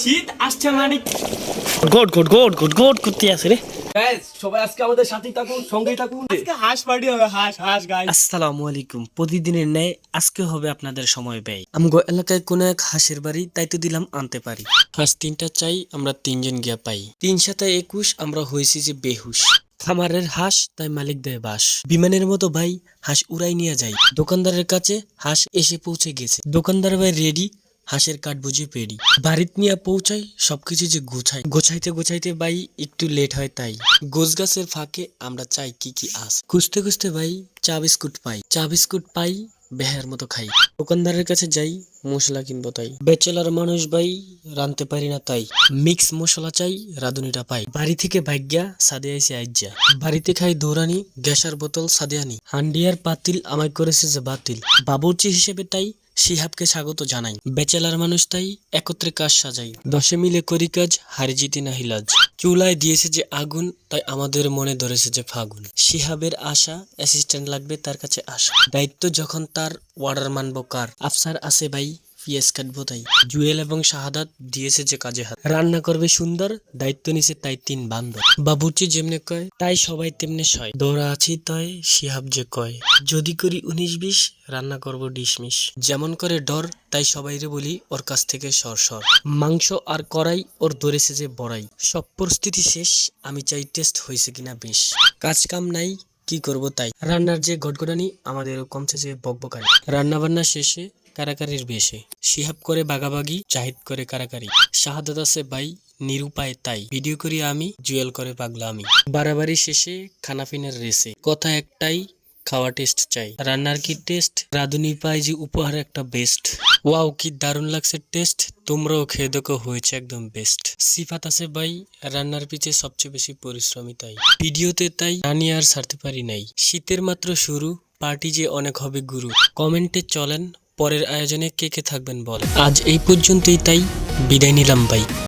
শীত আসছে মানে গোট গোট গোট গোট গোট করতে আছে রে। Guys, সবাই আজকে আমাদের সাথেই থাকুন সঙ্গেই থাকুন। আজকে হাঁস পার্টি হবে হাঁস হাঁস গাই আসসালামু আলাইকুম। প্রতিদিনের ন্যায় আজকে হবে আপনাদের সময় ব্যয়। আমগো এলাকায় কোন এক হাঁসের বাড়ি তাই তো দিলাম আনতে পারি। হাঁস তিনটা চাই আমরা তিনজন গিয়া পাই। তিন সাথে একুশ আমরা হয়েছি যে বেহুশ। খামারের হাঁস তাই মালিক দেয় বাস। বিমানের মতো ভাই হাঁস উড়াই নিয়ে যাই দোকানদারের কাছে হাঁস এসে পৌঁছে গেছে। দোকানদার ভাই রেডি হাঁসের কাঠ বুঝে পেরি। বাড়িত নিয়ে পৌঁছাই, সবকিছু যে গোছাই। গোছাইতে গোছাইতে ভাই, একটু লেট হয় তাই। গোছ গাছের ফাঁকে আমরা চাই কি কি আস। খুঁজতে খুঁজতে ভাই, চা বিস্কুট পাই। চা বিস্কুট পাই, বেহার মতো খাই। দোকানদারের কাছে যাই, মশলা কিনবো তাই। বেচেলার মানুষ ভাই রানতে পারি না তাই। মিক্স মশলা চাই, রাঁধুনিটা পাই। বাড়ি থেকে ভাগ্যা, সাদে আইসে আইজা বাড়িতে খাই দৌড়ানি, গ্যাসের বোতল সাদে আনি। হান্ডিয়ার পাতিল আমায় করেছে যে বাতিল। বাবুর্চি হিসেবে তাই শিহাবকে স্বাগত জানাই। বেচেলার মানুষ তাই একত্রে কাজ সাজাই। দশে মিলে করি কাজ, হারি জিতি না হিলাজ চুলায় দিয়েছে যে আগুন, তাই আমাদের মনে ধরেছে যে ফাগুন। শিহাবের আশা অ্যাসিস্ট্যান্ট লাগবে তার কাছে আশা। দায়িত্ব যখন তার ওয়ার্ডার মানব কার। আফসার আছে ভাই পিএস কাটবো তাই। জুয়েল এবং শাহাদাত দিয়েছে যে কাজে হাত। রান্না করবে সুন্দর, দায়িত্ব নিছে তাই তিন বান্ধব বাবুর্চি যেমনে কয়, তাই সবাই তেমনে সয়। দৌড়া আছি তাই শিহাব যে কয়। যদি করি উনিশ বিশ, রান্না করব ডিশমিশ যেমন করে ডর, তাই সবাইরে বলি ওর কাছ থেকে সর সর। মাংস আর করাই ওর ধরেছে যে বড়াই। সব পরিস্থিতি শেষ, আমি চাই টেস্ট হয়েছে কিনা বেশ কাজ কাম নাই কি করব তাই? রান্নার যে ঘটঘটানি আমাদেরও কমছে যে বকবকানি। রান্না বান্না শেষে কারাকারির বেশে। শিহাব করে বাগাবাগি, জাহিদ করে কারাকারি। শাহাদাত আছে বাই নিরুপায় তাই। ভিডিও করি আমি, জুয়েল করে পাগলা আমি বাড়াবাড়ি শেষে খানাফিনের রেসে। কথা একটাই খাওয়া টেস্ট চাই। রান্নার কি টেস্ট রাধুনি পাই যে উপহার একটা বেস্ট ওয়াও কি দারুণ লাগছে টেস্ট তোমরাও খেয়ে দেখো, হয়েছে একদম বেস্ট সিফাত আছে ভাই, রান্নার পিছে সবচেয়ে বেশি পরিশ্রমী তাই। ভিডিওতে তাই আনি আর ছাড়তে পারি নাই। শীতের মাত্র শুরু পার্টি যে অনেক হবে গুরু। কমেন্টে চলেন, পরের আয়োজনে কে কে থাকবেন বল। আজ এই পর্যন্তই তাই, বিদায় নিলাম ভাই।